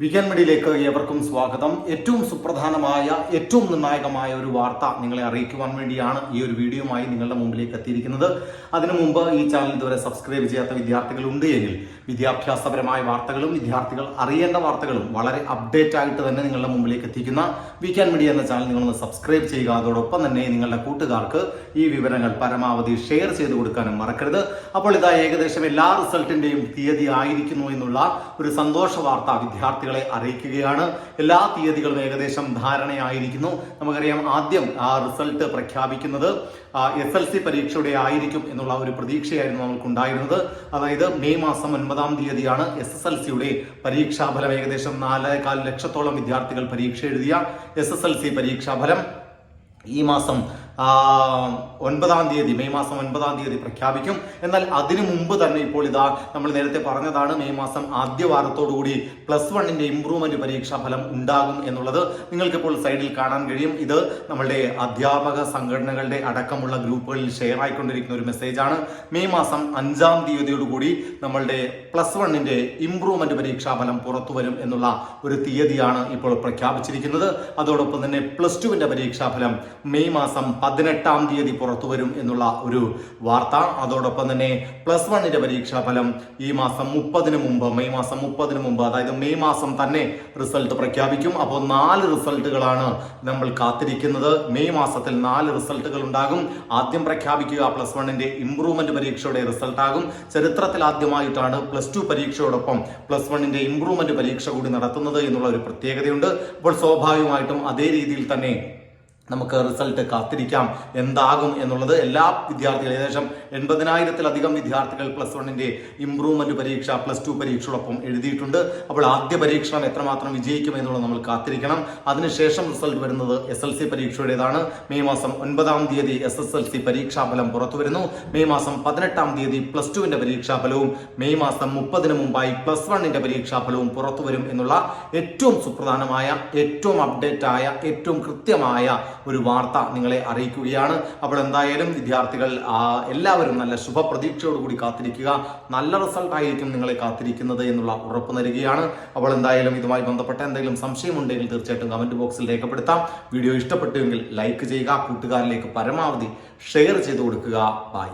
Weekend മീഡിയയിലേക്ക് ഏവർക്കും സ്വാഗതം. ഏറ്റവും സുപ്രധാനമായ ഏറ്റവും നിർണായകമായ ഒരു വാർത്ത നിങ്ങളെ അറിയിക്കുവാൻ വേണ്ടിയാണ് ഈ ഒരു വീഡിയോയുമായി നിങ്ങളുടെ മുമ്പിലേക്ക് എത്തിയിരിക്കുന്നത്. അതിനു മുമ്പ് ഈ ചാനൽ ഇതുവരെ സബ്സ്ക്രൈബ് ചെയ്യാത്ത വിദ്യാർത്ഥികൾ ഉണ്ട് എങ്കിൽ വിദ്യാഭ്യാസപരമായ വാർത്തകളും വിദ്യാർത്ഥികൾ അറിയേണ്ട വാർത്തകളും വളരെ അപ്ഡേറ്റ് ആയിട്ട് തന്നെ നിങ്ങളുടെ മുമ്പിലേക്ക് എത്തിക്കുന്ന വീക്കെൻഡ് മീഡിയ എന്ന ചാനൽ നിങ്ങളൊന്ന് സബ്സ്ക്രൈബ് ചെയ്യുക. അതോടൊപ്പം തന്നെ നിങ്ങളുടെ കൂട്ടുകാർക്ക് ഈ വിവരങ്ങൾ പരമാവധി ഷെയർ ചെയ്ത് കൊടുക്കാനും മറക്കരുത്. അപ്പോൾ ഇതാ ഏകദേശം എല്ലാ റിസൾട്ടിന്റെയും തീയതി ആയിരിക്കുന്നു എന്നുള്ള ഒരു സന്തോഷ വാർത്ത വിദ്യാർത്ഥികളെ അറിയിക്കുകയാണ്. എല്ലാ തീയതികളും ഏകദേശം ധാരണയായിരിക്കുന്നു. നമുക്കറിയാം ആദ്യം ആ റിസൾട്ട് പ്രഖ്യാപിക്കുന്നത് എസ് എൽ സി പരീക്ഷയുടെ ആയിരിക്കും എന്നുള്ള ഒരു പ്രതീക്ഷയായിരുന്നു നമുക്കുണ്ടായിരുന്നത് അതായത് മെയ് മാസം ഒൻപതാം തീയതിയാണ് എസ് എസ് എൽ സിയുടെ പരീക്ഷാഫലം. ഏകദേശം നാലേകാൽ ലക്ഷത്തോളം വിദ്യാർത്ഥികൾ പരീക്ഷ എഴുതിയ എസ് എസ് എൽ സി പരീക്ഷാഫലം. ഈ മാസം ഒൻപതാം തീയതി മെയ് മാസം ഒൻപതാം തീയതി പ്രഖ്യാപിക്കും. എന്നാൽ അതിനു മുമ്പ് തന്നെ ഇപ്പോൾ ഇതാ നമ്മൾ നേരത്തെ പറഞ്ഞതാണ് മെയ് മാസം ആദ്യ വാരത്തോടുകൂടി പ്ലസ് വണ്ണിന്റെ ഇംപ്രൂവ്മെന്റ് പരീക്ഷാ ഫലം ഉണ്ടാകും എന്നുള്ളത് നിങ്ങൾക്ക് ഇപ്പോൾ സൈഡിൽ കാണാൻ കഴിയും. ഇത് നമ്മളുടെ അധ്യാപക സംഘടനകളുടെ അടക്കമുള്ള ഗ്രൂപ്പുകളിൽ ഷെയർ ആയിക്കൊണ്ടിരിക്കുന്ന ഒരു മെസ്സേജാണ് മെയ് മാസം അഞ്ചാം തീയതിയോടുകൂടി നമ്മളുടെ പ്ലസ് വണ്ണിന്റെ ഇംപ്രൂവ്മെന്റ് പരീക്ഷാ ഫലം പുറത്തു വരും എന്നുള്ള ഒരു തീയതിയാണ് ഇപ്പോൾ പ്രഖ്യാപിച്ചിരിക്കുന്നത്. അതോടൊപ്പം തന്നെ പ്ലസ് ടുവിന്റെ പരീക്ഷാഫലം മെയ് മാസം പതിനെട്ടാം തീയതി പുറത്തു വരും എന്നുള്ള ഒരു വാർത്ത. അതോടൊപ്പം തന്നെ പ്ലസ് വണ്ണിന്റെ പരീക്ഷാ ഫലം ഈ മാസം മുപ്പതിന് മുമ്പ് മെയ് മാസം മുപ്പതിന് മുമ്പ് അതായത് മെയ് മാസം തന്നെ റിസൾട്ട് പ്രഖ്യാപിക്കും. അപ്പോൾ നാല് റിസൾട്ടുകളാണ് നമ്മൾ കാത്തിരിക്കുന്നത്. മെയ് മാസത്തിൽ നാല് റിസൾട്ടുകൾ ഉണ്ടാകും. ആദ്യം പ്രഖ്യാപിക്കുക പ്ലസ് വണ്ണിന്റെ ഇംപ്രൂവ്മെന്റ് പരീക്ഷയുടെ റിസൾട്ട് ആകും. ചരിത്രത്തിൽ ആദ്യമായിട്ടാണ് പ്ലസ് ടു പരീക്ഷയോടൊപ്പം പ്ലസ് വണ്ണിന്റെ ഇംപ്രൂവ്മെന്റ് പരീക്ഷ കൂടി നടത്തുന്നത് എന്നുള്ള ഒരു പ്രത്യേകതയുണ്ട്. അപ്പോൾ സ്വാഭാവികമായിട്ടും അതേ രീതിയിൽ തന്നെ നമുക്ക് റിസൾട്ട് കാത്തിരിക്കാം. എന്താകും എന്നുള്ളത് എല്ലാ വിദ്യാർത്ഥികൾ ഏകദേശം എൺപതിനായിരത്തിലധികം വിദ്യാർത്ഥികൾ പ്ലസ് വണ്ണിന്റെ ഇംപ്രൂവ്മെന്റ് പരീക്ഷ പ്ലസ് ടു പരീക്ഷയോടൊപ്പം എഴുതിയിട്ടുണ്ട്. അപ്പോൾ ആദ്യ പരീക്ഷണം എത്രമാത്രം വിജയിക്കും എന്നുള്ളത് നമ്മൾ കാത്തിരിക്കണം. അതിനുശേഷം റിസൾട്ട് വരുന്നത് എസ് എൽ സി പരീക്ഷയുടേതാണ്. മെയ് മാസം ഒൻപതാം തീയതി എസ് എസ് എൽ സി പരീക്ഷാഫലം പുറത്തു വരുന്നു. മെയ് മാസം പതിനെട്ടാം തീയതി പ്ലസ് ടുവിന്റെ പരീക്ഷാഫലവും മെയ് മാസം മുപ്പതിന് മുമ്പായി പ്ലസ് വണ്ണിന്റെ പരീക്ഷാഫലവും പുറത്തു വരും എന്നുള്ള ഏറ്റവും സുപ്രധാനമായ ഏറ്റവും അപ്ഡേറ്റ് ആയ ഏറ്റവും കൃത്യമായ ഒരു വാർത്ത നിങ്ങളെ അറിയിക്കുകയാണ്. അപ്പോൾ എന്തായാലും വിദ്യാർത്ഥികൾ എല്ലാവരും നല്ല ശുഭപ്രതീക്ഷയോടുകൂടി കാത്തിരിക്കുക. നല്ല റിസൾട്ട് ആയിരിക്കും നിങ്ങളെ കാത്തിരിക്കുന്നത് എന്നുള്ള ഉറപ്പ് നൽകുകയാണ്. അപ്പോൾ എന്തായാലും ഇതുമായി ബന്ധപ്പെട്ട എന്തെങ്കിലും സംശയമുണ്ടെങ്കിൽ തീർച്ചയായിട്ടും കമന്റ് ബോക്സിൽ രേഖപ്പെടുത്താം. വീഡിയോ ഇഷ്ടപ്പെട്ടുവെങ്കിൽ ലൈക്ക് ചെയ്യുക കൂട്ടുകാരിലേക്ക് പരമാവധി ഷെയർ ചെയ്ത് കൊടുക്കുക. ബൈ